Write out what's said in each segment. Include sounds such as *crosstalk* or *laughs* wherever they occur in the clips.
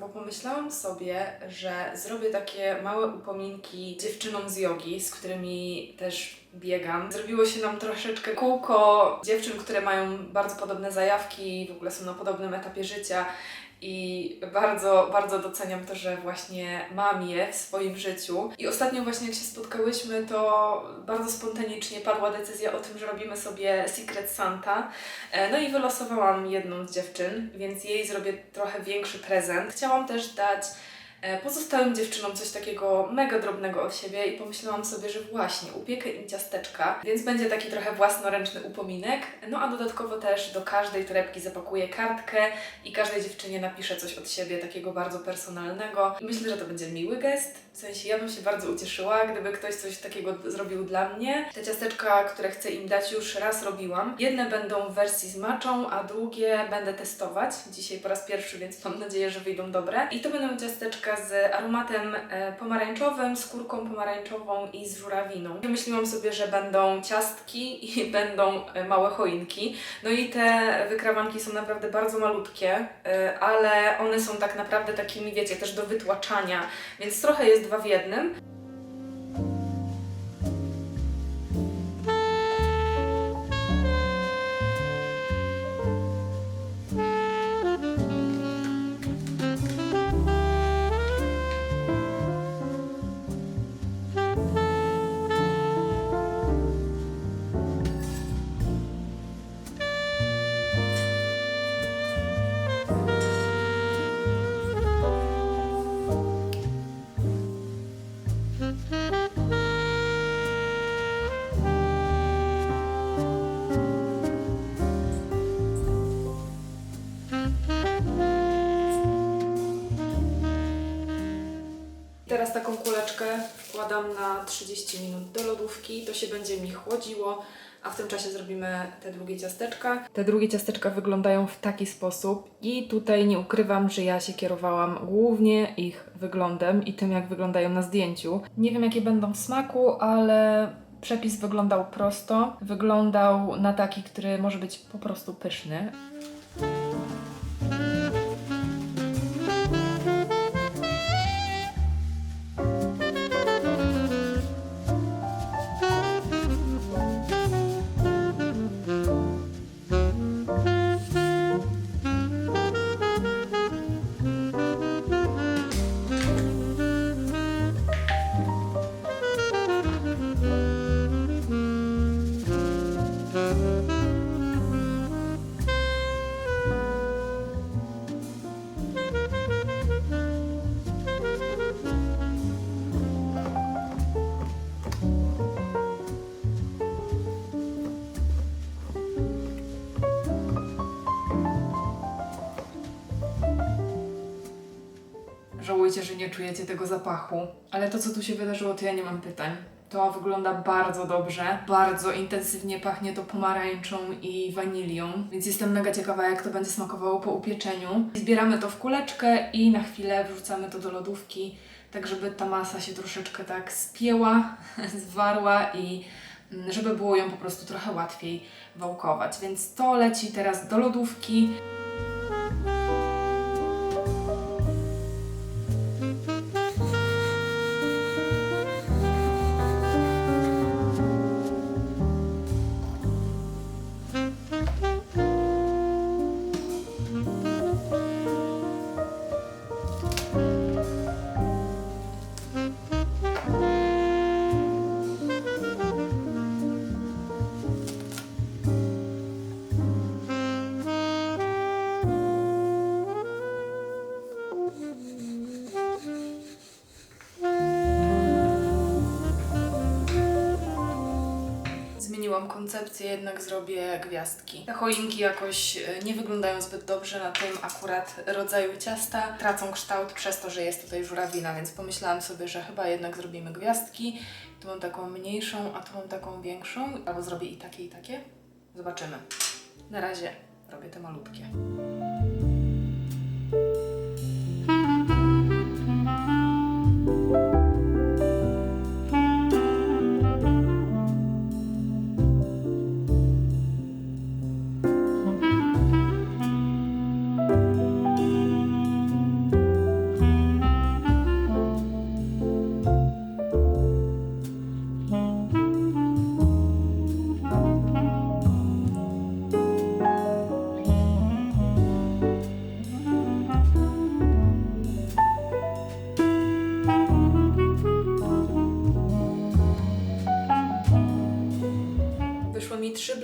bo pomyślałam sobie, że zrobię takie małe upominki dziewczynom z jogi, z którymi też biegam. Zrobiło się nam troszeczkę kółko dziewczyn, które mają bardzo podobne zajawki, w ogóle są na podobnym etapie życia. I bardzo, bardzo doceniam to, że właśnie mam je w swoim życiu. I ostatnio właśnie jak się spotkałyśmy, to bardzo spontanicznie padła decyzja o tym, że robimy sobie Secret Santa. E, No i wylosowałam jedną z dziewczyn, więc jej zrobię trochę większy prezent. Chciałam też dać pozostałym dziewczynom coś takiego mega drobnego od siebie i pomyślałam sobie, że właśnie upiekę im ciasteczka, więc będzie taki trochę własnoręczny upominek. No a dodatkowo też do każdej torebki zapakuję kartkę i każdej dziewczynie napiszę coś od siebie takiego bardzo personalnego. Myślę, że to będzie miły gest. W sensie ja bym się bardzo ucieszyła, gdyby ktoś coś takiego zrobił dla mnie. Te ciasteczka, które chcę im dać, już raz robiłam. Jedne będą w wersji z maczą, a drugie będę testować. Dzisiaj po raz pierwszy, więc mam nadzieję, że wyjdą dobre. I to będą ciasteczka z aromatem e, pomarańczowym, skórką pomarańczową i z żurawiną. Wymyśliłam sobie, że będą ciastki i *laughs* będą e, małe choinki. No i te wykrawanki są naprawdę bardzo malutkie, y, ale one są tak naprawdę takimi, wiecie, też do wytłaczania, więc trochę jest dwa w jednym. Teraz taką kuleczkę wkładam na 30 minut do lodówki, to się będzie mi chłodziło, a w tym czasie zrobimy te drugie ciasteczka. Te drugie ciasteczka wyglądają w taki sposób i tutaj nie ukrywam, że ja się kierowałam głównie ich wyglądem i tym, jak wyglądają na zdjęciu. Nie wiem, jakie będą w smaku, ale przepis wyglądał prosto. Wyglądał na taki, który może być po prostu pyszny. Żałujcie, że nie czujecie tego zapachu, ale to, co tu się wydarzyło, to ja nie mam pytań. To wygląda bardzo dobrze, bardzo intensywnie pachnie to pomarańczą i wanilią, więc jestem mega ciekawa, jak to będzie smakowało po upieczeniu. Zbieramy to w kuleczkę i na chwilę wrzucamy to do lodówki, tak żeby ta masa się troszeczkę tak spięła, *laughs* zwarła i mm, żeby było ją po prostu trochę łatwiej wałkować. Więc to leci teraz do lodówki. Zmieniłam koncepcję, jednak zrobię gwiazdki. Te choinki jakoś e, nie wyglądają zbyt dobrze na tym akurat rodzaju ciasta. Tracą kształt przez to, że jest tutaj żurawina, więc pomyślałam sobie, że chyba jednak zrobimy gwiazdki. Tu mam taką mniejszą, a tu mam taką większą. Albo zrobię i takie, i takie. Zobaczymy. Na razie robię te malutkie.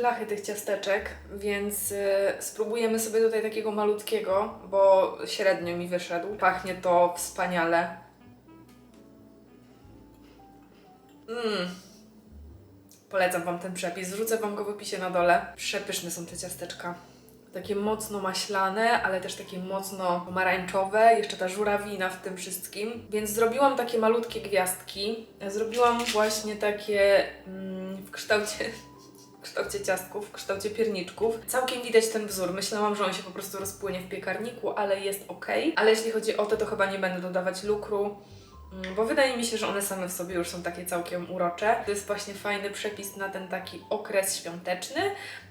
Blachy tych ciasteczek, więc y, spróbujemy sobie tutaj takiego malutkiego, bo średnio mi wyszedł. Pachnie to wspaniale. Mmm. Polecam Wam ten przepis. Wrzucę Wam go w opisie na dole. Przepyszne są te ciasteczka. Takie mocno maślane, ale też takie mocno pomarańczowe. Jeszcze ta żurawina w tym wszystkim. Więc zrobiłam takie malutkie gwiazdki. Zrobiłam właśnie takie mm, w kształcie kształcie ciastków, w kształcie pierniczków. Całkiem widać ten wzór. Myślałam, że on się po prostu rozpłynie w piekarniku, ale jest ok. Ale jeśli chodzi o te, to chyba nie będę dodawać lukru. Mm, Bo wydaje mi się, że one same w sobie już są takie całkiem urocze. To jest właśnie fajny przepis na ten taki okres świąteczny.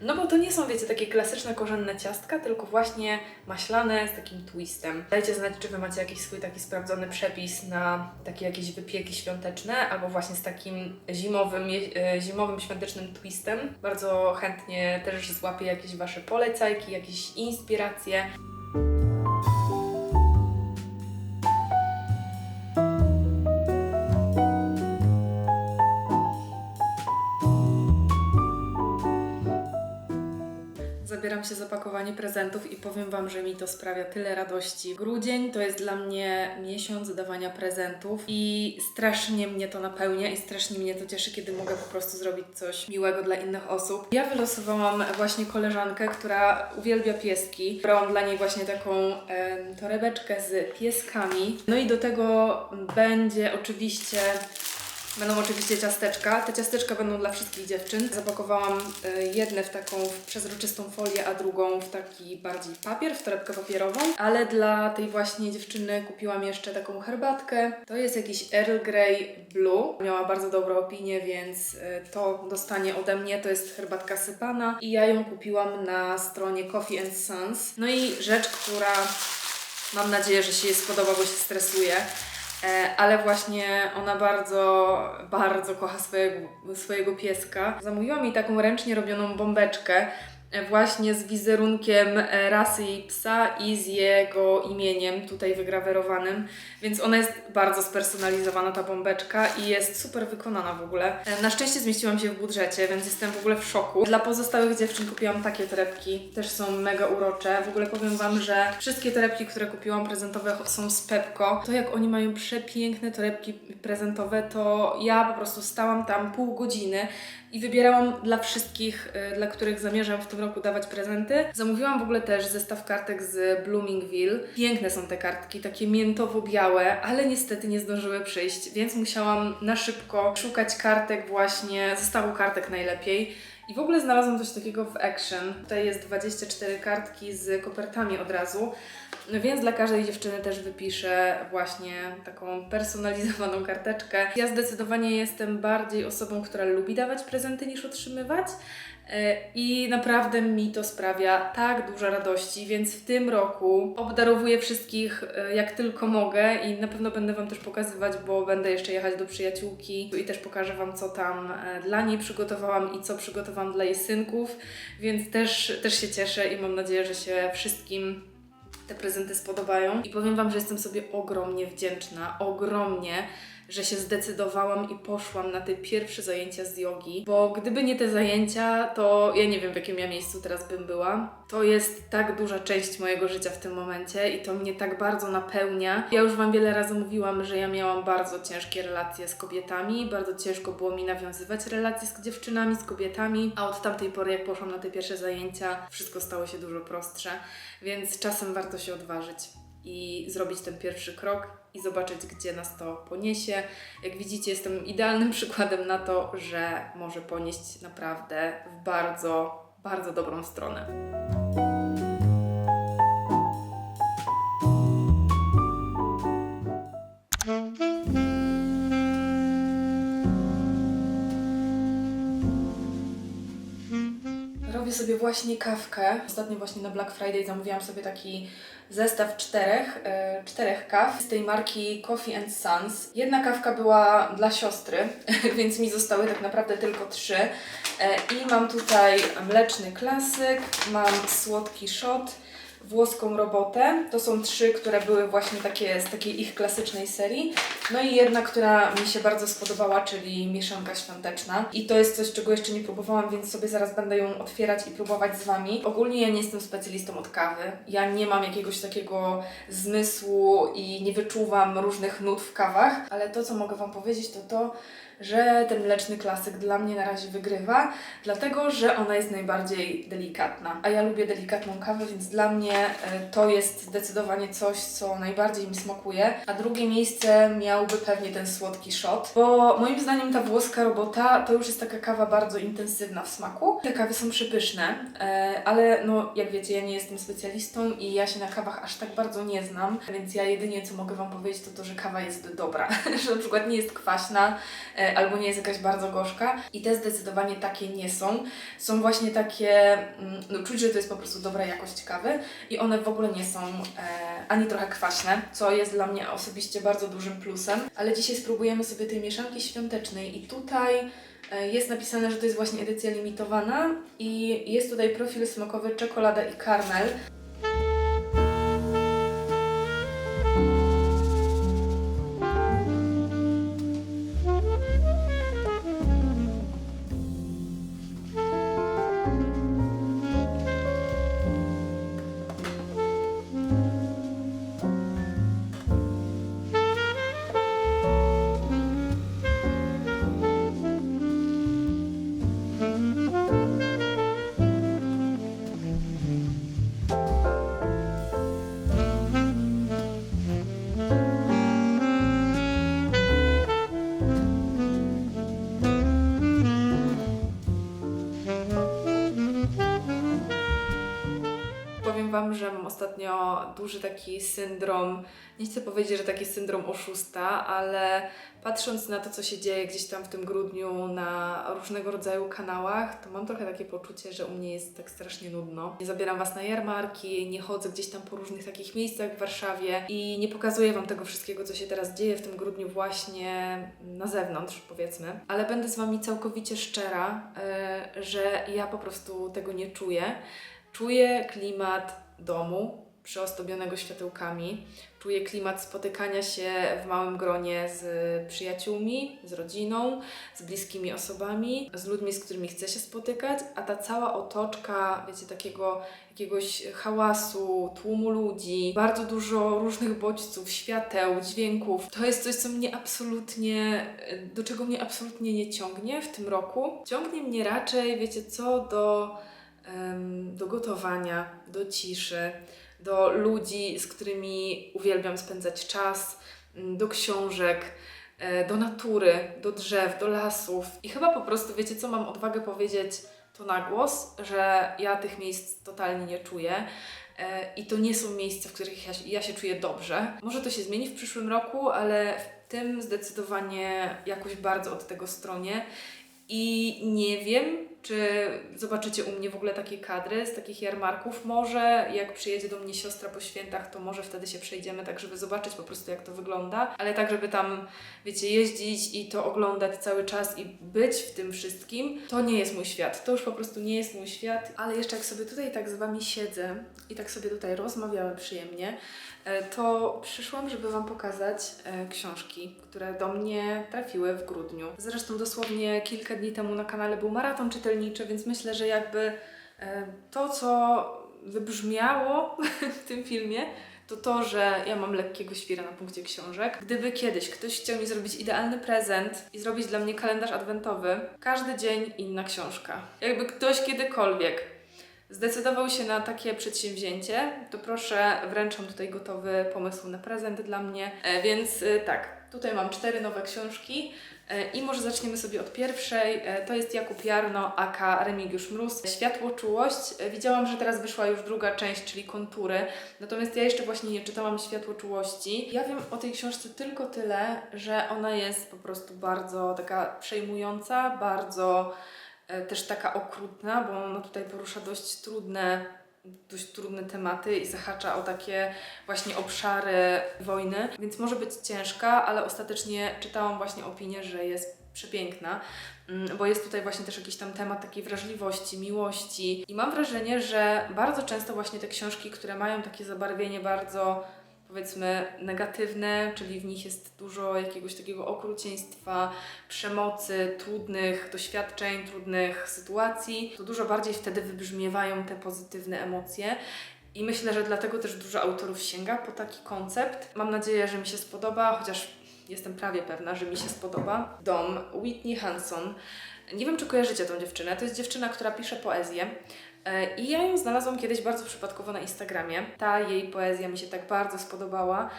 No bo to nie są, wiecie, takie klasyczne korzenne ciastka, tylko właśnie maślane z takim twistem. Dajcie znać, czy Wy macie jakiś swój taki sprawdzony przepis na takie jakieś wypieki świąteczne, albo właśnie z takim zimowym, e, zimowym świątecznym twistem. Bardzo chętnie też złapię jakieś Wasze polecajki, jakieś inspiracje. Się za pakowanie prezentów i powiem Wam, że mi to sprawia tyle radości. Grudzień to jest dla mnie miesiąc dawania prezentów i strasznie mnie to napełnia i strasznie mnie to cieszy, kiedy mogę po prostu zrobić coś miłego dla innych osób. Ja wylosowałam właśnie koleżankę, która uwielbia pieski. Brałam dla niej właśnie taką em, torebeczkę z pieskami. No i do tego będzie oczywiście Będą oczywiście ciasteczka. Te ciasteczka będą dla wszystkich dziewczyn. Zapakowałam y, jedne w taką przezroczystą folię, a drugą w taki bardziej papier, w torebkę papierową. Ale dla tej właśnie dziewczyny kupiłam jeszcze taką herbatkę. To jest jakiś Earl Grey Blue. Miała bardzo dobrą opinię, więc y, to dostanie ode mnie. To jest herbatka sypana i ja ją kupiłam na stronie Coffee and Sons. No i rzecz, która mam nadzieję, że się jej spodoba, bo się stresuje. E, ale właśnie ona bardzo, bardzo kocha swojego, swojego pieska. Zamówiła mi taką ręcznie robioną bombeczkę właśnie z wizerunkiem e, rasy jej psa i z jego imieniem tutaj wygrawerowanym, więc ona jest bardzo spersonalizowana ta bombeczka i jest super wykonana w ogóle. E, Na szczęście zmieściłam się w budżecie, więc jestem w ogóle w szoku. Dla pozostałych dziewczyn kupiłam takie torebki, też są mega urocze. W ogóle powiem Wam, że wszystkie torebki, które kupiłam prezentowe są z Pepko. To jak oni mają przepiękne torebki prezentowe, to ja po prostu stałam tam pół godziny i wybierałam dla wszystkich, dla których zamierzam w tym roku dawać prezenty. Zamówiłam w ogóle też zestaw kartek z Bloomingville. Piękne są te kartki, takie miętowo-białe, ale niestety nie zdążyły przyjść, więc musiałam na szybko szukać kartek właśnie, zestawu kartek najlepiej. I w ogóle znalazłam coś takiego w Action. Tutaj jest 24 kartki z kopertami od razu. No więc dla każdej dziewczyny też wypiszę właśnie taką personalizowaną *laughs* karteczkę. Ja zdecydowanie jestem bardziej osobą, która lubi dawać prezenty niż otrzymywać. E, I naprawdę mi to sprawia tak dużo radości, więc w tym roku obdarowuję wszystkich e, jak tylko mogę i na pewno będę Wam też pokazywać, bo będę jeszcze jechać do przyjaciółki i też pokażę Wam, co tam e, dla niej przygotowałam i co przygotowałam dla jej synków, więc też, też się cieszę i mam nadzieję, że się wszystkim te prezenty spodobają. I powiem Wam, że jestem sobie ogromnie wdzięczna, ogromnie, że się zdecydowałam i poszłam na te pierwsze zajęcia z jogi, bo gdyby nie te zajęcia, to ja nie wiem, w jakim ja miejscu teraz bym była. To jest tak duża część mojego życia w tym momencie i to mnie tak bardzo napełnia. Ja już Wam wiele razy mówiłam, że ja miałam bardzo ciężkie relacje z kobietami, bardzo ciężko było mi nawiązywać relacje z dziewczynami, z kobietami, a od tamtej pory, jak poszłam na te pierwsze zajęcia, wszystko stało się dużo prostsze, więc czasem warto się odważyć i zrobić ten pierwszy krok i zobaczyć, gdzie nas to poniesie. Jak widzicie, jestem idealnym *laughs* przykładem na to, że może ponieść naprawdę w bardzo, bardzo dobrą stronę. Robię sobie właśnie kawkę. Ostatnio właśnie na Black Friday zamówiłam sobie taki zestaw czterech, e, czterech kaw z tej marki Coffee and Sons. Jedna kawka była dla siostry, *laughs* więc mi zostały tak naprawdę tylko trzy. E, I mam tutaj mleczny klasyk, mam słodki shot, włoską robotę. To są trzy, które były właśnie takie z takiej ich klasycznej serii. No i jedna, która mi się bardzo spodobała, czyli mieszanka świąteczna. I to jest coś, czego jeszcze nie próbowałam, więc sobie zaraz będę ją otwierać i próbować z Wami. Ogólnie ja nie jestem specjalistą od kawy. Ja nie mam jakiegoś takiego zmysłu i nie wyczuwam różnych nut w kawach, ale to, co mogę Wam powiedzieć, to to, że ten mleczny klasyk dla mnie na razie wygrywa, dlatego że ona jest najbardziej delikatna. A ja lubię delikatną kawę, więc dla mnie e, to jest zdecydowanie coś, co najbardziej mi smakuje. A drugie miejsce miałby pewnie ten słodki shot, bo moim zdaniem ta włoska robota to już jest taka kawa bardzo intensywna w smaku. Te kawy są przepyszne, e, ale no jak wiecie, ja nie jestem specjalistą i ja się na kawach aż tak bardzo nie znam, więc ja jedynie co mogę Wam powiedzieć to to, że kawa jest dobra, *laughs* że na przykład nie jest kwaśna, e, albo nie jest jakaś bardzo gorzka i te zdecydowanie takie nie są. Są właśnie takie, mm, no czuć, że to jest po prostu dobra jakość kawy i one w ogóle nie są e, ani trochę kwaśne, co jest dla mnie osobiście bardzo dużym plusem. Ale dzisiaj spróbujemy sobie tej mieszanki świątecznej i tutaj e, jest napisane, że to jest właśnie edycja limitowana i jest tutaj profil smakowy czekolada i karmel. Wam, że mam ostatnio duży taki syndrom, nie chcę powiedzieć, że taki syndrom oszusta, ale patrząc na to, co się dzieje gdzieś tam w tym grudniu na różnego rodzaju kanałach, to mam trochę takie poczucie, że u mnie jest tak strasznie nudno. Nie zabieram Was na jarmarki, nie chodzę gdzieś tam po różnych takich miejscach w Warszawie i nie pokazuję Wam tego wszystkiego, co się teraz dzieje w tym grudniu właśnie na zewnątrz, powiedzmy. Ale będę z Wami całkowicie szczera, yy, że ja po prostu tego nie czuję. Czuję klimat domu przyozdobionego światełkami. Czuję klimat spotykania się w małym gronie z przyjaciółmi, z rodziną, z bliskimi osobami, z ludźmi, z którymi chcę się spotykać, a ta cała otoczka, wiecie, takiego jakiegoś hałasu, tłumu ludzi, bardzo dużo różnych bodźców, świateł, dźwięków. To jest coś, co mnie absolutnie, do czego mnie absolutnie nie ciągnie w tym roku. Ciągnie mnie raczej, wiecie co, do do gotowania, do ciszy, do ludzi, z którymi uwielbiam spędzać czas, mm, do książek, e, do natury, do drzew, do lasów. I chyba po prostu, wiecie co, mam odwagę powiedzieć to na głos, że ja tych miejsc totalnie nie czuję. E, I to nie są miejsca, w których ja, ja się czuję dobrze. Może to się zmieni w przyszłym roku, ale w tym zdecydowanie jakoś bardzo od tego stronie. I nie wiem, czy zobaczycie u mnie w ogóle takie kadry z takich jarmarków. Może jak przyjedzie do mnie siostra po świętach, to może wtedy się przejdziemy, tak żeby zobaczyć po prostu jak to wygląda. Ale tak, żeby tam, wiecie, jeździć i to oglądać cały czas i być w tym wszystkim, to nie jest mój świat. To już po prostu nie jest mój świat. Ale jeszcze jak sobie tutaj tak z Wami siedzę i tak sobie tutaj rozmawiamy przyjemnie, e, to przyszłam, żeby Wam pokazać e, książki, które do mnie trafiły w grudniu. Zresztą dosłownie kilka dni temu na kanale był maraton czytelniczy, więc myślę, że jakby e, to, co wybrzmiało *laughs* w tym filmie, to to, że ja mam lekkiego świra na punkcie książek. Gdyby kiedyś ktoś chciał mi zrobić idealny prezent i zrobić dla mnie kalendarz adwentowy, każdy dzień inna książka. Jakby ktoś kiedykolwiek zdecydował się na takie przedsięwzięcie, to proszę, wręczam tutaj gotowy pomysł na prezent dla mnie. E, więc e, tak, tutaj mam cztery nowe książki. E, I może zaczniemy sobie od pierwszej. E, To jest Jakub Jarno, aka Remigiusz Mróz. Światłoczułość. E, Widziałam, że teraz wyszła już druga część, czyli kontury. Natomiast ja jeszcze właśnie nie czytałam Światłoczułości. Ja wiem o tej książce tylko tyle, że ona jest po prostu bardzo taka przejmująca, bardzo też taka okrutna, bo ona tutaj porusza dość trudne, dość trudne tematy i zahacza o takie właśnie obszary wojny, więc może być ciężka, ale ostatecznie czytałam właśnie opinię, że jest przepiękna, mm, bo jest tutaj właśnie też jakiś tam temat takiej wrażliwości, miłości. I mam wrażenie, że bardzo często właśnie te książki, które mają takie zabarwienie bardzo powiedzmy negatywne, czyli w nich jest dużo jakiegoś takiego okrucieństwa, przemocy, trudnych doświadczeń, trudnych sytuacji, to dużo bardziej wtedy wybrzmiewają te pozytywne emocje. I myślę, że dlatego też dużo autorów sięga po taki koncept. Mam nadzieję, że mi się spodoba, chociaż jestem prawie pewna, że mi się spodoba. Dom Whitney Hanson. Nie wiem, czy kojarzycie tą dziewczynę. To jest dziewczyna, która pisze poezję. E, I ja ją znalazłam kiedyś bardzo przypadkowo na Instagramie. Ta jej poezja mi się tak bardzo spodobała,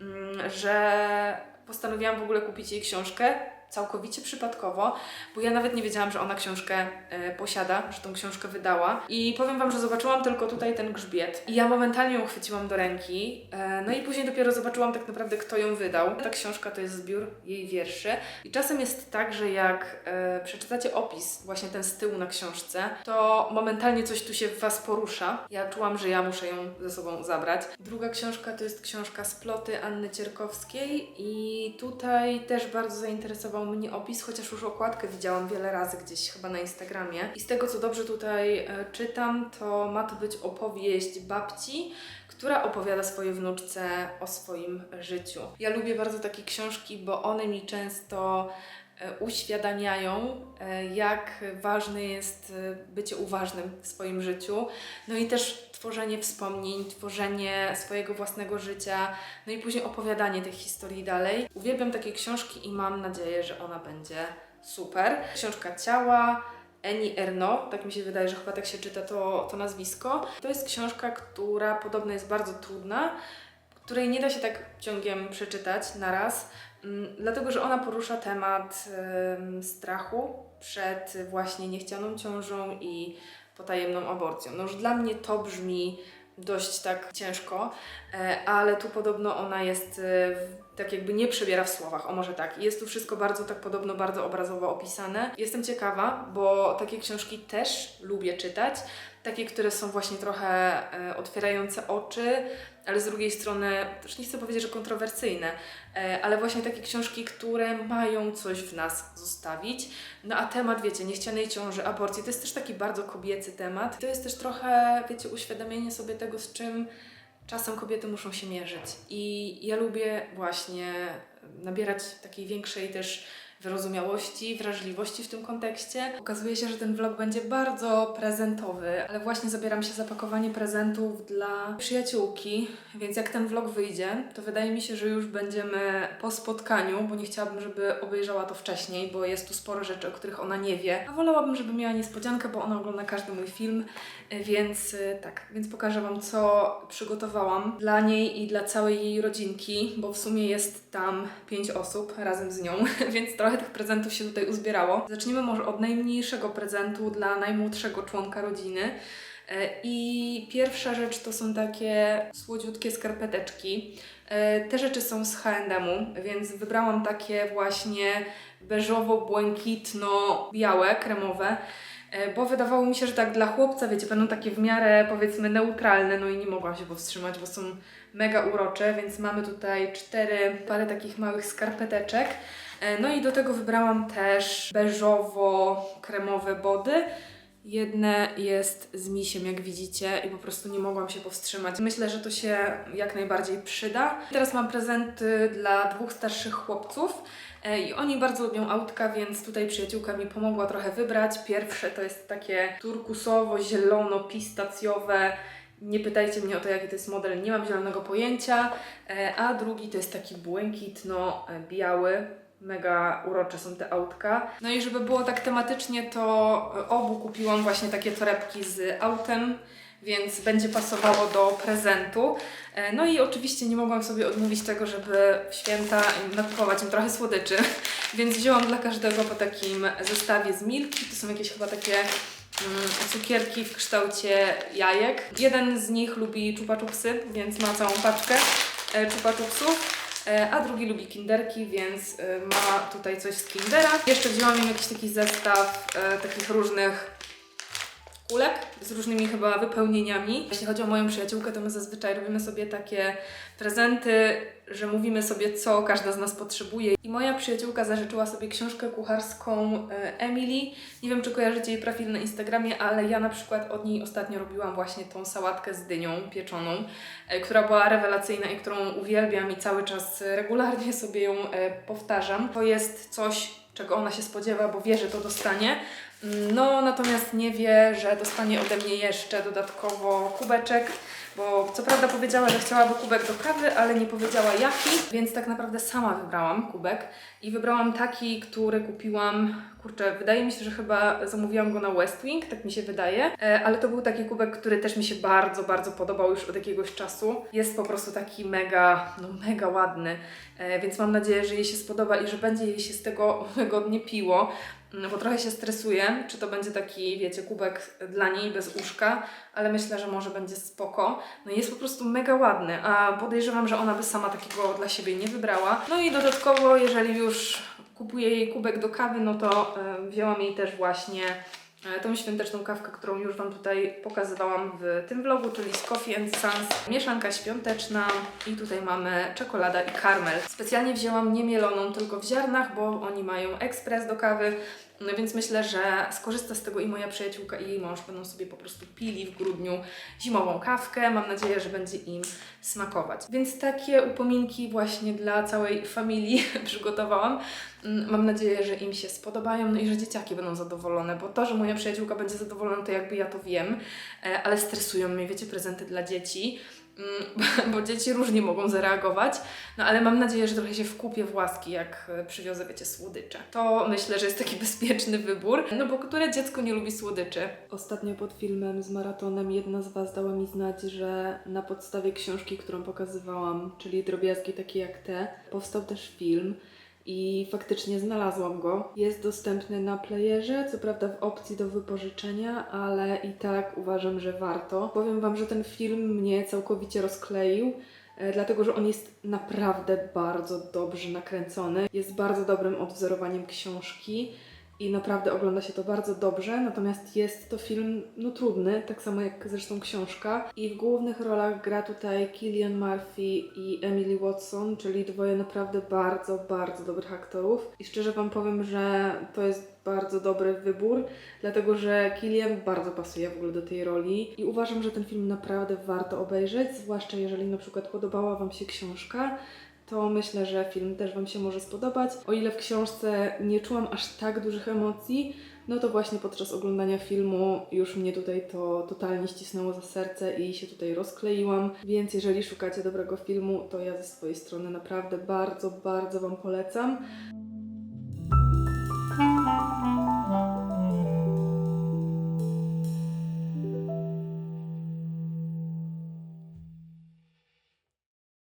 mm, że postanowiłam w ogóle kupić jej książkę całkowicie przypadkowo, bo ja nawet nie wiedziałam, że ona książkę e, posiada, że tą książkę wydała. I powiem Wam, że zobaczyłam tylko tutaj ten grzbiet. I ja momentalnie ją chwyciłam do ręki. E, no i później dopiero zobaczyłam tak naprawdę, kto ją wydał. Ta książka to jest zbiór jej wierszy. I czasem jest tak, że jak e, przeczytacie opis, właśnie ten z tyłu na książce, to momentalnie coś tu się w Was porusza. Ja czułam, że ja muszę ją ze sobą zabrać. Druga książka to jest książka Sploty Anny Cierkowskiej i tutaj też bardzo mnie opis, chociaż już okładkę widziałam wiele razy gdzieś chyba na Instagramie. I z tego co dobrze tutaj e, czytam, to ma to być opowieść babci, która opowiada swojej wnuczce o swoim życiu. Ja lubię bardzo takie książki, bo one mi często e, uświadamiają, e, jak ważne jest bycie uważnym w swoim życiu. No i też tworzenie wspomnień, tworzenie swojego własnego życia, no i później opowiadanie tych historii dalej. Uwielbiam takie książki i mam nadzieję, że ona będzie super. Książka Ciała, Eni Erno, tak mi się wydaje, że chyba tak się czyta to, to nazwisko. To jest książka, która podobno jest bardzo trudna, której nie da się tak ciągiem przeczytać na raz, mm, dlatego że ona porusza temat em, strachu przed właśnie niechcianą ciążą i potajemną aborcją. No już dla mnie to brzmi dość tak ciężko, e, ale tu podobno ona jest e, tak jakby nie przebiera w słowach, o może tak. Jest tu wszystko bardzo tak podobno, bardzo obrazowo opisane. Jestem ciekawa, bo takie książki też lubię czytać, takie, które są właśnie trochę e, otwierające oczy, ale z drugiej strony też nie chcę powiedzieć, że kontrowersyjne, e, ale właśnie takie książki, które mają coś w nas zostawić. No a temat, wiecie, niechcianej ciąży, aborcji, to jest też taki bardzo kobiecy temat. To jest też trochę, wiecie, uświadomienie sobie tego, z czym czasem kobiety muszą się mierzyć. I ja lubię właśnie nabierać takiej większej też wyrozumiałości, wrażliwości w tym kontekście. Okazuje się, że ten vlog będzie bardzo prezentowy, ale właśnie zabieram się za pakowanie prezentów dla przyjaciółki, więc jak ten vlog wyjdzie, to wydaje mi się, że już będziemy po spotkaniu, bo nie chciałabym, żeby obejrzała to wcześniej, bo jest tu sporo rzeczy, o których ona nie wie. A wolałabym, żeby miała niespodziankę, bo ona ogląda każdy mój film, więc y, tak, więc pokażę Wam, co przygotowałam dla niej i dla całej jej rodzinki, bo w sumie jest tam pięć osób razem z nią, *laughs* więc trochę tych prezentów się tutaj uzbierało. Zacznijmy może od najmniejszego prezentu dla najmłodszego członka rodziny. E, I pierwsza rzecz to są takie słodziutkie skarpeteczki. E, Te rzeczy są z H&M-u, więc wybrałam takie właśnie beżowo-błękitno-białe, kremowe. E, Bo wydawało mi się, że tak dla chłopca, wiecie, będą takie w miarę powiedzmy neutralne, no i nie mogłam się powstrzymać, bo są mega urocze, więc mamy tutaj cztery pary takich małych skarpeteczek. E, No i do tego wybrałam też beżowo-kremowe body. Jedne jest z misiem, jak widzicie, i po prostu nie mogłam się powstrzymać. Myślę, że to się jak najbardziej przyda. Teraz mam prezenty dla dwóch starszych chłopców. E, I oni bardzo lubią autka, więc tutaj przyjaciółka mi pomogła trochę wybrać. Pierwsze to jest takie turkusowo-zielono-pistacjowe. Nie pytajcie mnie o to, jaki to jest model, nie mam zielonego pojęcia. E, A drugi to jest taki błękitno-biały. Mega urocze są te autka. No i żeby było tak tematycznie, to obu kupiłam właśnie takie torebki z autem, więc będzie pasowało do prezentu. E, No i oczywiście nie mogłam sobie odmówić tego, żeby w święta nakupować im trochę słodyczy, *laughs* więc wzięłam dla każdego po takim zestawie z Milki. To są jakieś chyba takie mm, cukierki w kształcie jajek. Jeden z nich lubi chupa chupsy, więc ma całą paczkę e. E, A drugi lubi kinderki, więc e, ma tutaj coś z kindera. Jeszcze wzięłam im jakiś taki zestaw e, takich różnych kulek z różnymi chyba wypełnieniami. Jeśli chodzi o moją przyjaciółkę, to my zazwyczaj robimy sobie takie prezenty, że mówimy sobie, co każda z nas potrzebuje. I moja przyjaciółka zażyczyła sobie książkę kucharską e, Emily. Nie wiem, czy kojarzycie jej profil na Instagramie, ale ja na przykład od niej ostatnio robiłam właśnie tą sałatkę z dynią pieczoną, e, która była rewelacyjna i którą uwielbiam i cały czas regularnie *laughs* sobie ją e, powtarzam. To jest coś, czego ona się spodziewa, bo wie, że to dostanie. No, natomiast nie wie, że dostanie ode mnie jeszcze dodatkowo kubeczek, bo co prawda powiedziała, że chciałaby kubek do kawy, ale nie powiedziała jaki, więc tak naprawdę sama wybrałam kubek i wybrałam taki, który kupiłam, kurczę, wydaje mi się, że chyba zamówiłam go na West Wing, tak mi się wydaje, e, ale to był taki kubek, który też mi się bardzo, bardzo podobał już od jakiegoś czasu. Jest po prostu taki mega, no mega ładny, e, więc mam nadzieję, że jej się spodoba i że będzie jej się z tego *laughs* wygodnie piło. No bo trochę się stresuję, czy to będzie taki, wiecie, kubek dla niej bez uszka, ale myślę, że może będzie spoko. No i jest po prostu mega ładny, a podejrzewam, że ona by sama takiego dla siebie nie wybrała. No i dodatkowo, jeżeli już kupuję jej kubek do kawy, no to e, wzięłam jej też właśnie e, tą świąteczną kawkę, którą już Wam tutaj pokazywałam w tym vlogu, czyli z Coffee and Sons, mieszanka świąteczna i tutaj mamy czekolada i karmel. Specjalnie wzięłam nie mieloną, tylko w ziarnach, bo oni mają ekspres do kawy, no więc myślę, że skorzysta z tego i moja przyjaciółka i jej mąż będą sobie po prostu pili w grudniu zimową kawkę. Mam nadzieję, że będzie im smakować. Więc takie upominki właśnie dla całej familii *laughs* przygotowałam. Mm, Mam nadzieję, że im się spodobają, no i że dzieciaki będą zadowolone, bo to, że moja przyjaciółka będzie zadowolona, to jakby ja to wiem, e, ale stresują mnie, wiecie, prezenty dla dzieci. Mm, *laughs* Bo dzieci różnie mogą zareagować, no ale mam nadzieję, że trochę się wkupię w łaski, jak e, przywiozę, wiecie, słodycze. To myślę, że jest taki *laughs* bezpieczny wybór, no bo które dziecko nie lubi słodyczy? Ostatnio pod filmem z maratonem jedna z Was dała mi znać, że na podstawie książki, którą pokazywałam, czyli drobiazgi takie jak te, powstał też film. I faktycznie znalazłam go. Jest dostępny na playerze, co prawda w opcji do wypożyczenia, ale i tak uważam, że warto. Powiem Wam, że ten film mnie całkowicie rozkleił. e, Dlatego, że on jest naprawdę bardzo dobrze nakręcony. Jest bardzo dobrym odwzorowaniem książki i naprawdę ogląda się to bardzo dobrze. Natomiast jest to film no, trudny, tak samo jak zresztą książka. I w głównych rolach gra tutaj Killian Murphy i Emily Watson, czyli dwoje naprawdę bardzo, bardzo dobrych aktorów. I szczerze Wam powiem, że to jest bardzo dobry wybór, dlatego że Killian bardzo pasuje w ogóle do tej roli i uważam, że ten film naprawdę warto obejrzeć, zwłaszcza jeżeli na przykład podobała Wam się książka, to myślę, że film też Wam się może spodobać. O ile w książce nie czułam aż tak dużych emocji, no to właśnie podczas oglądania filmu już mnie tutaj to totalnie ścisnęło za serce i się tutaj rozkleiłam. Więc jeżeli szukacie dobrego filmu, to ja ze swojej strony naprawdę bardzo, bardzo Wam polecam.